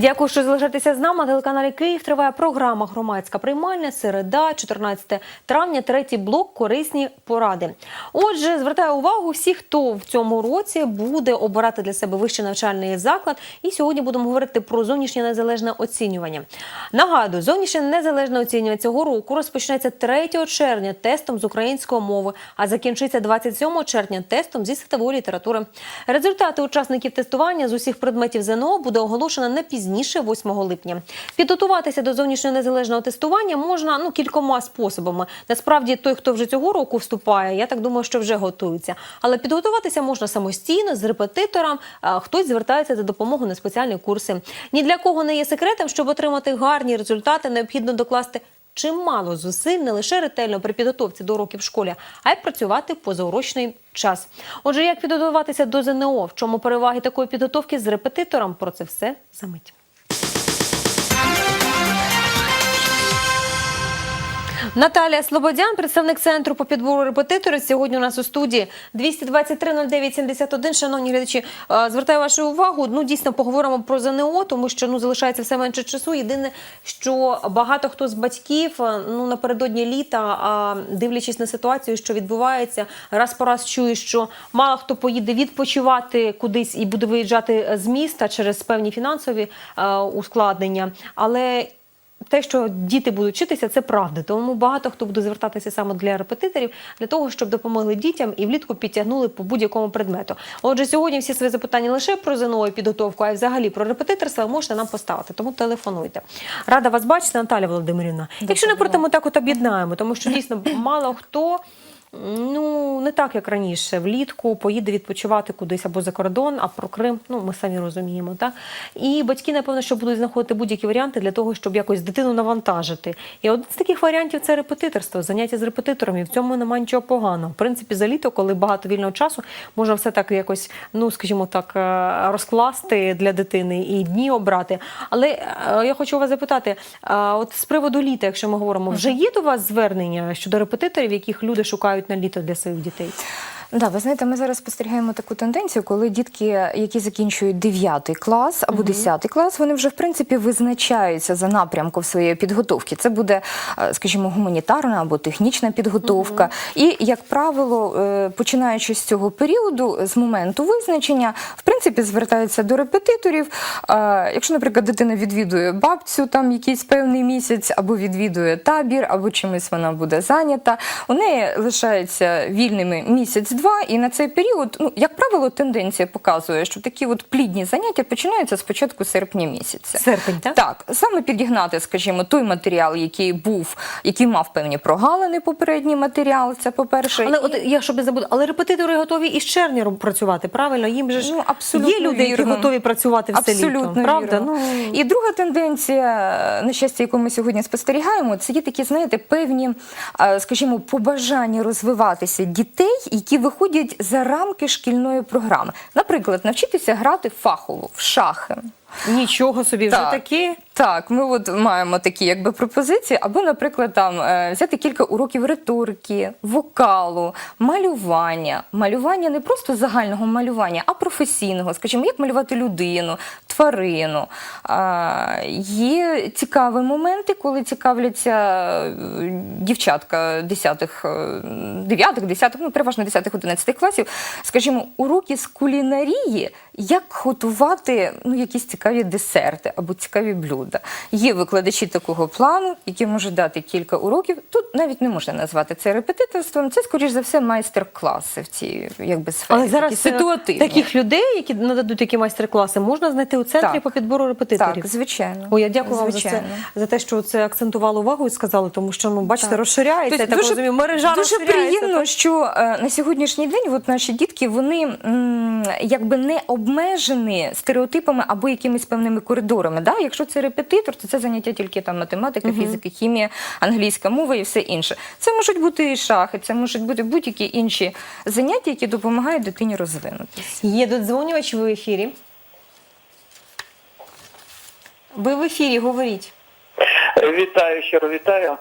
Дякую, що залишаєтеся з нами. На телеканалі Київ триває програма Громадська приймальня. Середа, 14 травня, третій блок корисні поради. Отже, звертаю увагу всіх, хто в цьому році буде обирати для себе вищий навчальний заклад. І сьогодні будемо говорити про зовнішнє незалежне оцінювання. Нагадую, зовнішнє незалежне оцінювання цього року розпочнеться 3 червня тестом з української мови, а закінчиться 27 червня тестом зі світової літератури. Результати учасників тестування з усіх предметів ЗНО буде оголошено не пізніше 8 липня. Підготуватися до зовнішнього незалежного тестування можна ну кількома способами. Насправді, той, хто вже цього року вступає, я так думаю, що вже готується. Але підготуватися можна самостійно з репетитором. Хтось звертається за допомогою на спеціальні курси. Ні для кого не є секретом, щоб отримати гарні результати, необхідно докласти. Чимало зусиль не лише ретельно при підготовці до уроків в школі, а й працювати позаурочний час. Отже, як підготуватися до ЗНО, в чому переваги такої підготовки з репетитором? Про це все за мить. Наталія Слободян, представник центру по підбору репетиторів. Сьогодні у нас у студії 223 09 71. Шановні глядачі, е, звертаю вашу увагу. Ну дійсно поговоримо про ЗНО, тому що ну залишається все менше часу. Єдине, що багато хто з батьків е, ну напередодні літа, дивлячись на ситуацію, що відбувається, раз по раз чує, що мало хто поїде відпочивати кудись і буде виїжджати з міста через певні фінансові е, ускладнення, але те, що діти будуть вчитися, це правда. Тому багато хто буде звертатися саме для репетиторів, для того, щоб допомогли дітям і влітку підтягнули по будь-якому предмету. Отже, сьогодні всі свої запитання лише про ЗНО і підготовку, а й взагалі про репетиторство можете нам поставити. Тому телефонуйте. Рада вас бачити, Наталя Володимирівна. Якщо не проти, ми так от об'єднаємо, тому що дійсно мало хто. Ну, не так, як раніше. Влітку поїде відпочивати кудись або за кордон, а про Крим, ну ми самі розуміємо, так? І батьки, напевно, що будуть знаходити будь-які варіанти для того, щоб якось дитину навантажити. І один з таких варіантів це репетиторство, заняття з репетитором. І в цьому немає нічого поганого. В принципі, за літо, коли багато вільного часу, можна все так якось, ну скажімо так, е, розкласти для дитини і дні обрати. Але е, я хочу вас запитати: от з приводу літа, якщо ми говоримо, вже є до вас звернення щодо репетиторів, яких люди шукають на літо для своїх дітей? Да, ви знаєте, ми зараз спостерігаємо таку тенденцію, коли дітки, які закінчують 9 клас або 10 клас, вони вже в принципі визначаються за напрямком своєї підготовки. Це буде, е, скажімо, гуманітарна або технічна підготовка. І, як правило, е, починаючи з цього періоду, з моменту визначення, в принципі, звертаються до репетиторів. Якщо, наприклад, дитина відвідує бабцю там якийсь певний місяць, або відвідує табір, або чимось вона буде зайнята, у неї лишається вільними місяць-два, і на цей період, ну як правило, тенденція показує, що такі от плідні заняття починаються з початку серпня місяця. Серпень, так? Так, саме підігнати, скажімо, той матеріал, який був, який мав певні прогалини, попередній матеріал. Це по-перше, Але І- от я щоб не забула, але репетитори готові і з червня працювати, правильно? Їм же ж Ну, абсолютно є люди, які вірно. готові працювати все Абсолютно літо. Правда? вірно. Ну І друга тенденція, на щастя, яку ми сьогодні спостерігаємо, це є такі, знаєте, певні, е, скажімо, побажання розвиватися дітей, які виходять за рамки шкільної програми. Наприклад, навчитися грати фахово в шахи. Нічого собі вже Так. таке. Так, ми от маємо такі якби пропозиції, або, наприклад, там е, взяти кілька уроків риторики, вокалу, малювання. Малювання не просто загального малювання, а професійного, скажімо, як малювати людину, тварину. А, є цікаві моменти, коли цікавляться е, дівчатка 10-х, 9-х, 10-х, ну переважно 10-х, 11 класів, скажімо, уроки з кулінарії, як готувати ну, якісь цікаві десерти або цікаві блюда. Є викладачі такого плану, які можуть дати кілька уроків. Тут навіть не можна назвати це репетиторством. Це, скоріш за все, майстер-класи в цій якби сфері. Але зараз ситуативні. таких людей, які нададуть такі майстер-класи, можна знайти у центрі Так. по підбору репетиторів. Так, звичайно. Ой, я дякую вам за це, за те, що це акцентували увагу і сказали, тому що ну бачите, Так. розширяється. Тобто я так розумію, мережа дуже розширяється. приємно, що е, на сьогоднішній день от наші дітки вони м, якби не обмежені стереотипами або якимись певними коридорами. Да? Якщо це репетитор, то це заняття тільки там математика, фізика, хімія, англійська мова і все інше. Це можуть бути і шахи, це можуть бути будь-які інші заняття, які допомагають дитині розвинутися. Є додзвонювач в ефірі. Ви в ефірі, говоріть. Вітаю, щиро вітаю.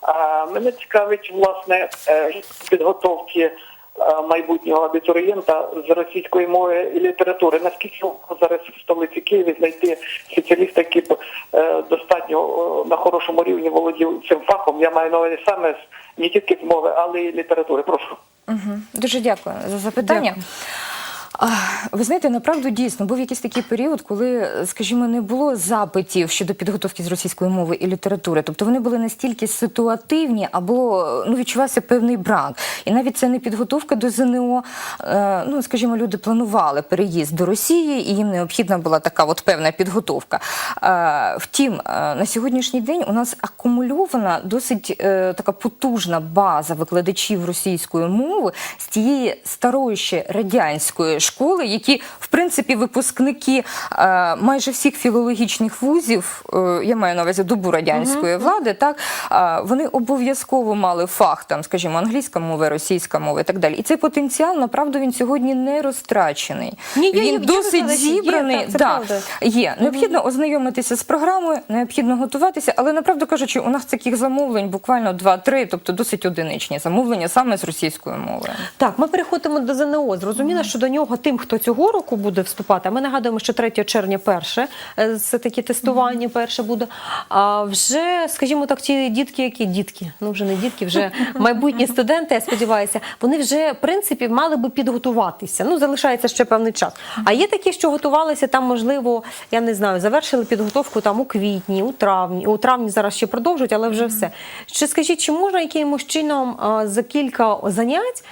А, мене цікавить власне е, підготовки майбутнього абітурієнта з російської мови і літератури. Наскільки зараз в столиці Києві знайти спеціаліста, який б е, достатньо е, на хорошому рівні володів цим фахом? Я маю на увазі саме не тільки з мови, але й літератури. Прошу. Угу. Дуже дякую за запитання. Дякую. Ви знаєте, направду дійсно був якийсь такий період, коли, скажімо, не було запитів щодо підготовки з російської мови і літератури. Тобто вони були настільки ситуативні, або ну відчувався певний брак. І навіть це не підготовка до ЗНО. Е, ну, скажімо, люди планували переїзд до Росії, і їм необхідна була така от певна підготовка. Е, втім, е, на сьогоднішній день у нас акумульована досить така потужна база викладачів російської мови з тієї старої ще радянської школи, які, в принципі, випускники е, майже всіх філологічних вузів, е, я маю на увазі добу радянської влади, так е, вони обов'язково мали фах, там, скажімо, англійська мова, російська мова і так далі. І цей потенціал, направду, він сьогодні не розтрачений. Ні, є- є- він є досить є, зібраний. так, це да, правда. Є необхідно ознайомитися з програмою, необхідно готуватися, але направду кажучи, у нас таких замовлень буквально 2-3, тобто досить одиничні замовлення саме з російською мовою. Так, ми переходимо до ЗНО. Зрозуміло, що до нього тим, хто цього року буде вступати. Ми нагадуємо, що 3 червня перше це такі тестування. Перше буде. А вже, скажімо так, ті дітки, які дітки, ну вже не дітки, вже майбутні студенти. Я сподіваюся, вони вже в принципі мали би підготуватися. Ну залишається ще певний час. А є такі, що готувалися там, можливо, я не знаю, завершили підготовку там у квітні, у травні. У травні зараз ще продовжують, але вже все. Чи скажіть, чи можна якимось чином за кілька занять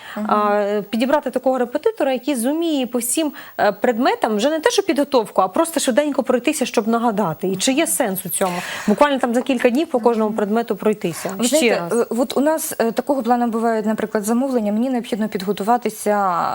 підібрати такого репетитора, який зуміє по всім е, предметам вже не те, що підготовку, а просто швиденько пройтися, щоб нагадати? І чи є сенс у цьому? Буквально там за кілька днів по кожному предмету пройтися. Ви ще знаєте, раз. е, от у нас е, такого плану бувають, наприклад, замовлення. Мені необхідно підготуватися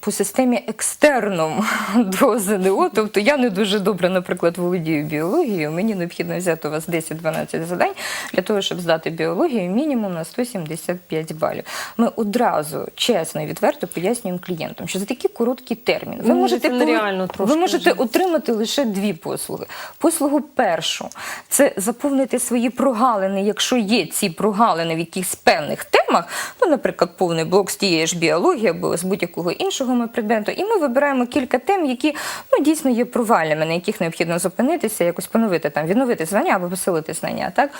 по системі екстерном до ЗНО. Тобто я не дуже добре, наприклад, володію біологією. Мені необхідно взяти у вас 10-12 завдань для того, щоб здати біологію мінімум на 175 балів. Ми одразу чесно і відверто пояснюємо клієнтам, що за такі такий короткий термін ви Ну, можете це пов- трошки ви можете вже. отримати лише дві послуги. Послугу першу це заповнити свої прогалини, якщо є ці прогалини в якихось певних темах, ну, наприклад, повний блок з тієї ж біології або з будь-якого іншого ми предмету. І ми вибираємо кілька тем, які ну, дійсно є провальними, на яких необхідно зупинитися, якось поновити там, відновити знання або посилити знання. Так?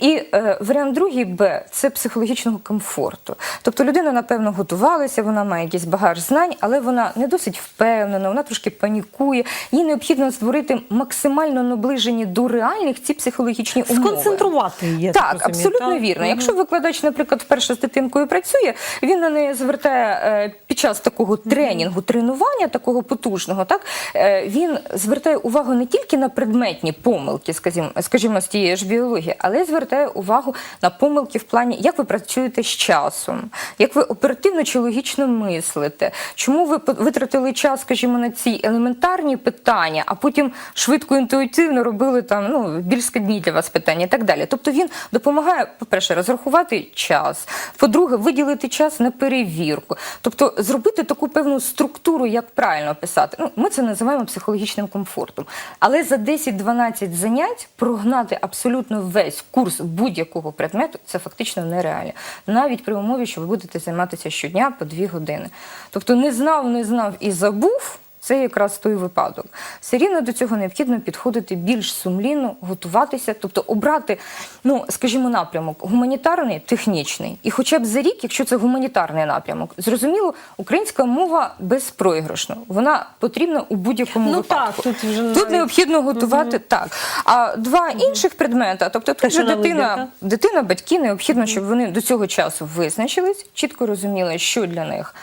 І е, варіант другий Б це психологічного комфорту. Тобто людина, напевно, готувалася, вона має якийсь багаж знань, але вона не досить впевнена, вона трошки панікує. Їй необхідно створити максимально наближені до реальних ці психологічні умови. Сконцентрувати її. Так, розумію, абсолютно так? вірно. Якщо викладач, наприклад, вперше з дитинкою працює, він на неї звертає е, під час такого тренінгу, тренування, такого потужного, так е, він звертає увагу не тільки на предметні помилки, скажімо, скажімо, з тієї ж біології, але й звертає увагу на помилки в плані, як ви працюєте з часом, як ви оперативно чи логічно мислите, чому ви витратили час, скажімо, на ці елементарні питання, а потім швидко інтуїтивно робили там ну більш складні для вас питання і так далі. Тобто він допомагає, по-перше, розрахувати час, по-друге, виділити час на перевірку, тобто зробити таку певну структуру, як правильно писати. Ну, ми це називаємо психологічним комфортом. Але за 10-12 занять прогнати абсолютно весь курс будь-якого предмету це фактично нереально. Навіть при умові, що ви будете займатися щодня по 2 години. Тобто не знав, не знав і забув. Це якраз той випадок. Все рівно до цього необхідно підходити більш сумлінно, готуватися, тобто обрати, ну скажімо, напрямок гуманітарний, технічний, і хоча б за рік, якщо це гуманітарний напрямок, зрозуміло, українська мова безпроіграшна. Вона потрібна у будь-якому Ну випадку. так, тут вже тут необхідно готувати так. А два інших предмета, тобто тут що же нам дитина, дитина, батьки необхідно, щоб вони до цього часу визначились, чітко розуміли, що для них.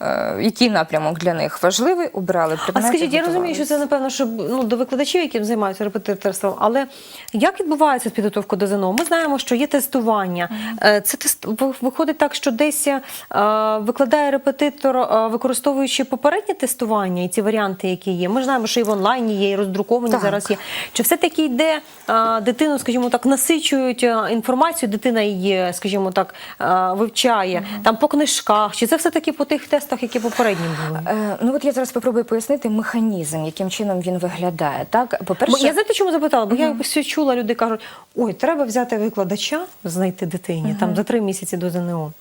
Е, Який напрямок для них важливий, обрали А скажіть, я розумію, що це напевно, що ну до викладачів, яким займаються репетиторством, але як відбувається підготовка до ЗНО? Ми знаємо, що є тестування. Е, Це тест виходить так, що десь е, викладає репетитор, використовуючи попереднє тестування і ці варіанти, які є. Ми ж знаємо, що і в онлайні є, і роздруковані Так. зараз є. Чи все таки йде дитину, скажімо так, насичують інформацію, дитина її, скажімо так, вивчає там по книжках? Чи це все таки по тих тестах, які попередні були? Е, Ну от я зараз спробую пояснити механізм, яким чином він виглядає. Так, по-перше, я знаєте, чому запитала? Бо я якось чула, люди кажуть, ой, треба взяти викладача, знайти дитині там за три місяці до ЗНО.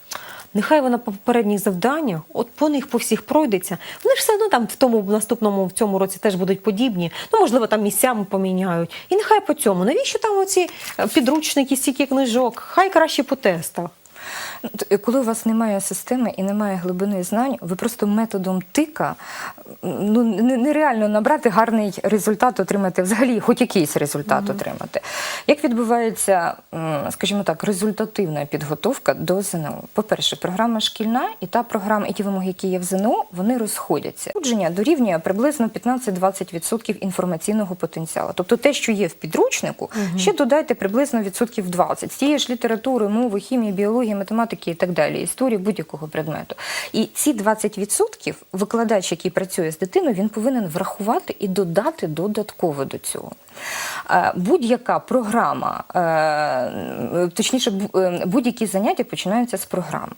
нехай вона по попередніх завданнях, от по них по всіх пройдеться. Вони ж все одно там в тому в наступному в цьому році теж будуть подібні. Ну можливо, там місцями поміняють. І нехай по цьому. Навіщо там оці е, підручники, стільки книжок? Хай краще по тестах. Ну, Коли у вас немає системи і немає глибини знань, ви просто методом тика ну, нереально набрати гарний результат, отримати взагалі хоч якийсь результат отримати. Як відбувається, скажімо так, результативна підготовка до ЗНО? По-перше, програма шкільна і та програма, і ті вимоги, які є в ЗНО, вони розходяться. Удження дорівнює приблизно 15-20% інформаційного потенціалу. Тобто те, що є в підручнику, ще додайте приблизно відсотків 20 з тієї ж літератури, мови, хімії, біології, математики і так далі, історії будь-якого предмету. І ці 20% викладач, який працює з дитиною, він повинен врахувати і додати додатково до цього. Е, Будь-яка програма, е, точніше, е, будь-які заняття починаються з програми.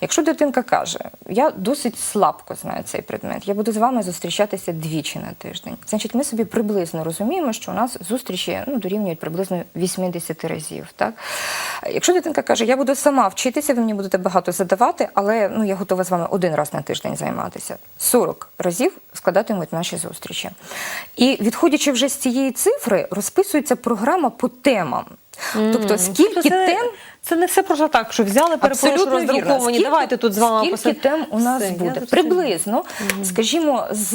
Якщо дитинка каже, я досить слабко знаю цей предмет, я буду з вами зустрічатися двічі на тиждень. Значить, ми собі приблизно розуміємо, що у нас зустрічі ну, дорівнюють приблизно 80 разів. Так? Якщо дитинка каже, я буду сама вчитися, ви мені будете багато задавати, але ну, я готова з вами один раз на тиждень займатися. 40 разів складатимуть наші зустрічі. І відходячи вже з цієї цифри, розписується програма по темам. Тобто, скільки це, тем це не все просто так, що взяли, перепрошую, роздруковані. Скільки- Давайте тут з вами Скільки посидимо. тем у нас Все, буде? Приблизно, скажімо, з.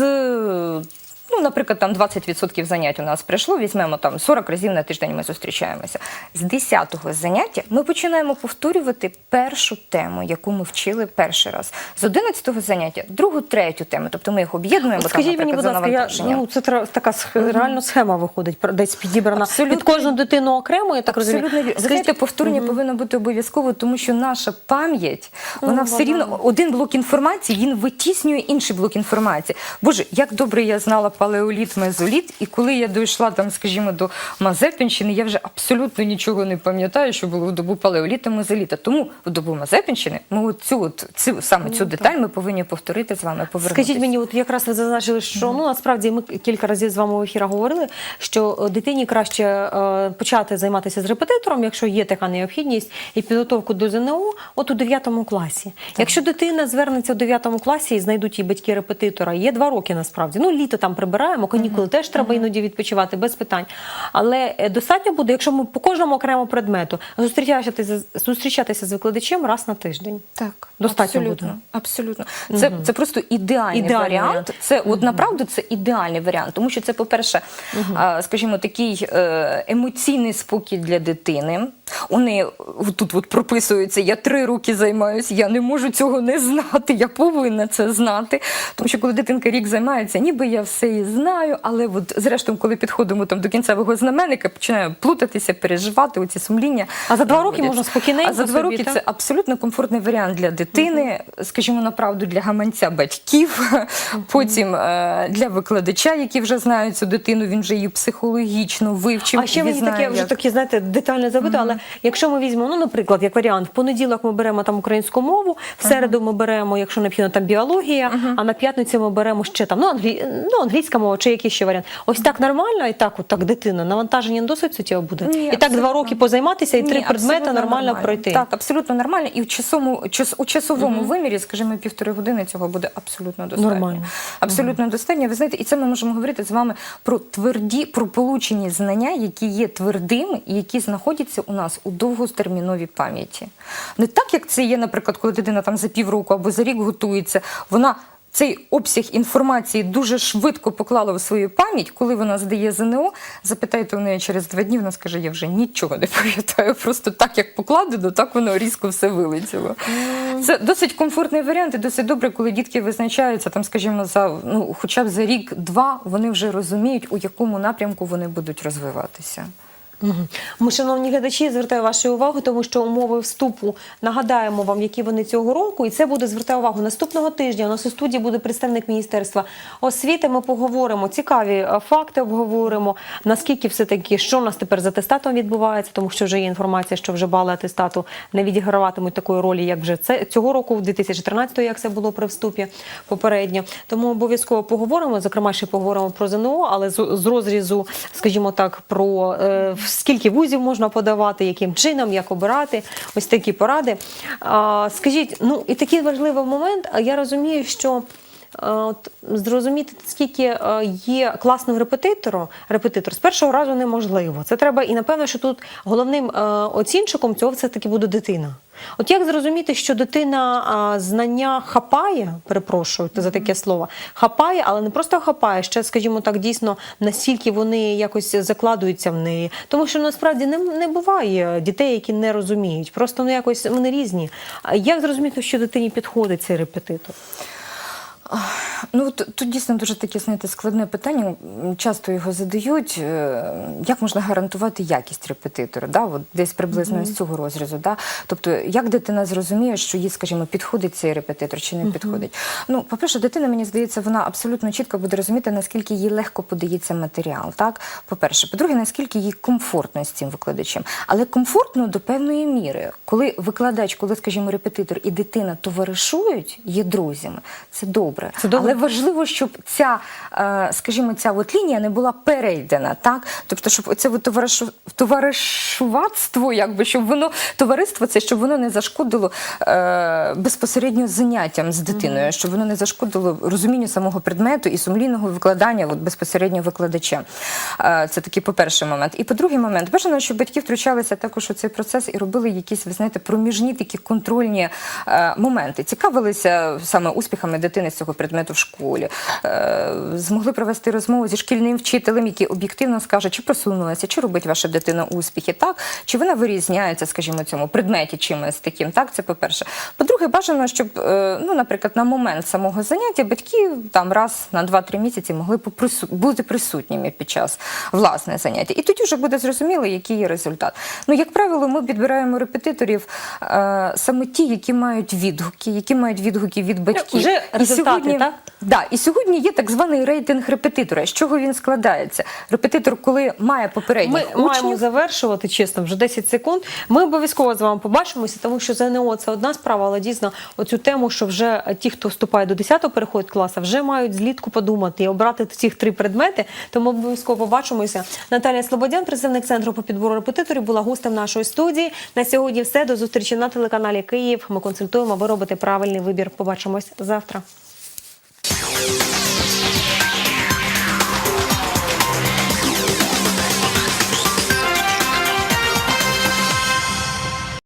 Ну, наприклад, там 20% занять у нас прийшло, візьмемо там 40 разів на тиждень ми зустрічаємося. З 10-го заняття ми починаємо повторювати першу тему, яку ми вчили перший раз. З 11-го заняття другу, третю тему. Тобто ми їх об'єднуємо. От там, мені, будь ласка, я, ну, це така реально схема виходить, десь підібрана Абсолютно. під кожну дитину окремо, я так розумію. Абсолютно знаєте, повторення повинно бути обов'язково, тому що наша пам'ять, вона Ну, все рівно один блок інформації, він витіснює інший блок інформації. Боже, як добре я знала палеоліт, мезоліт, і коли я дійшла там, скажімо, до Мазепінщини, я вже абсолютно нічого не пам'ятаю, що було в добу палеоліта, мезоліта. Тому в добу Мазепінщини ми от цю от цю саме цю деталь ми повинні повторити з вами. Повернутися. Скажіть мені, от якраз ви зазначили, що ну насправді ми кілька разів з вами в ефірах говорили, що е, дитині краще е, почати займатися з репетитором, якщо є така необхідність, і підготовку до ЗНО, от у 9 класі. Якщо дитина звернеться у 9 класі і знайдуть їй батьки репетитора, є два роки насправді. Ну літо там прибираємо, канікули теж треба іноді відпочивати без питань. Але е, достатньо буде, якщо ми по кожному окремо предмету зустрічатися, зустрічатися з викладачем раз на тиждень. Так, Достатньо абсолютно, буде. абсолютно. Це, це просто ідеальний, Ідеальний варіант. варіант. Це от направду це ідеальний варіант, тому що це, по-перше, а, скажімо, такий е, емоційний спокій для дитини. Вони тут от прописуються. Я три роки займаюся, я не можу цього не знати. Я повинна це знати. Тому що коли дитинка рік займається, ніби я все і знаю, але от зрештою, коли підходимо там до кінцевого знаменника, починаю плутатися, переживати оці сумління. А за два роки можна спокійненько А за два собі, роки це абсолютно комфортний варіант для дитини, скажімо, направду для гаманця батьків, потім е, для викладача, які вже знають цю дитину, він вже її психологічно вивчив. А ще мені знає, таке вже такі, знаєте, детальне запиту, але якщо ми візьмемо, ну, наприклад, як варіант, в понеділок ми беремо там українську мову, в середу ми беремо, якщо необхідно, там біологія, а на п'ятницю ми беремо ще там ну, англі... ну, англійська мова чи якийсь ще варіант. Ось так нормально, і так, от так дитина, навантаження не досить суттєво буде. Ні, і так два роки позайматися, і три предмети абсолютно нормально, пройти. Так, абсолютно нормально. І в часовому, час, у часовому вимірі, скажімо, півтори години цього буде абсолютно достатньо. Нормально. Абсолютно достатньо. Ви знаєте, і це ми можемо говорити з вами про тверді, про получені знання, які є твердими і які знаходяться у нас у довготерміновій пам'яті. Не так, як це є, наприклад, коли дитина там за півроку або за рік готується, вона. Цей обсяг інформації дуже швидко поклала в свою пам'ять, коли вона здає ЗНО. Запитайте у неї через два дні, вона скаже: я вже нічого не пам'ятаю. Просто так, як покладено, так воно різко все вилетіло. Це досить комфортний варіант і досить добре, коли дітки визначаються там, скажімо, за ну, хоча б за рік-два, вони вже розуміють, у якому напрямку вони будуть розвиватися. Ми, шановні глядачі, звертаю вашу увагу, тому що умови вступу нагадаємо вам, які вони цього року, і це буде звертаю увагу наступного тижня. У нас у студії буде представник міністерства освіти. Ми поговоримо цікаві е, факти, обговоримо наскільки все таки, що у нас тепер з атестатом відбувається, тому що вже є інформація, що вже бали атестату не відіграватимуть такої ролі, як вже це цього року, в 2013 як це було при вступі попередньо. Тому обов'язково поговоримо. Зокрема, ще поговоримо про ЗНО, але з, з розрізу, скажімо так, про е, скільки вузів можна подавати, яким чином, як обирати. Ось такі поради. Скажіть, ну і такий важливий момент. Я розумію, що. Е, От зрозуміти, скільки е, є класного репетитору, репетитор з першого разу неможливо. Це треба, і напевно, що тут головним е, оцінщиком цього все таки буде дитина. От як зрозуміти, що дитина а, знання хапає, перепрошую за таке слово, хапає, але не просто хапає, ще, скажімо так, дійсно настільки вони якось закладуються в неї. Тому що насправді не, не буває дітей, які не розуміють. Просто ну якось вони різні. Як зрозуміти, що дитині підходить цей репетитор? Ну тут, дійсно дуже таке знаєте, складне питання. Часто його задають. Е, Як можна гарантувати якість репетитора? Да? От десь приблизно з цього розрізу. Да? Тобто, як дитина зрозуміє, що їй, скажімо, підходить цей репетитор чи не підходить? Ну, по-перше, дитина, мені здається, вона абсолютно чітко буде розуміти, наскільки їй легко подається матеріал. Так? По-перше, по-друге, наскільки їй комфортно з цим викладачем. Але комфортно до певної міри. Коли викладач, коли, скажімо, репетитор і дитина товаришують, є друзями, це добре. Це добре. Але важливо, щоб ця, е, скажімо, ця от лінія не була перейдена, так? Тобто, щоб оце от товаришу, товаришуватство, якби, щоб воно, товариство це, щоб воно не зашкодило е, безпосередньо заняттям з дитиною, щоб воно не зашкодило розумінню самого предмету і сумлінного викладання от, безпосередньо викладача. Е, це такий, по-перший момент. І по-другий момент, бажано, щоб батьки втручалися також у цей процес і робили якісь, ви знаєте, проміжні такі контрольні е, моменти. Цікавилися саме успіхами дитини з цього предмету в школі, е, змогли провести розмову зі шкільним вчителем, який об'єктивно скаже, чи просунулася, чи робить ваша дитина успіхи, так чи вона вирізняється, скажімо, цьому предметі чимось таким. Так, це по-перше. По-друге, бажано, щоб, е, ну, наприклад, на момент самого заняття батьки там раз на 2-3 місяці могли бути присутніми під час власне заняття. І тоді вже буде зрозуміло, який є результат. Ну, як правило, ми підбираємо репетиторів е, саме ті, які мають відгуки, які мають відгуки від батьків. вже результати, так? Да, і сьогодні є так званий рейтинг репетитора. З чого він складається? Репетитор, коли має Ми попередніх маємо завершувати чесно, вже 10 секунд. Ми обов'язково з вами побачимося, тому що ЗНО це одна справа, але дійсно оцю тему, що вже ті, хто вступає до 10-го переходить класу, вже мають злітку подумати і обрати цих три предмети. Тому обов'язково побачимося. Наталія Слободян, представник центру по підбору репетиторів, була гостем нашої студії. На сьогодні все. До зустрічі на телеканалі Київ. Ми консультуємо. Ви робите правильний вибір. Побачимось завтра. Thank you.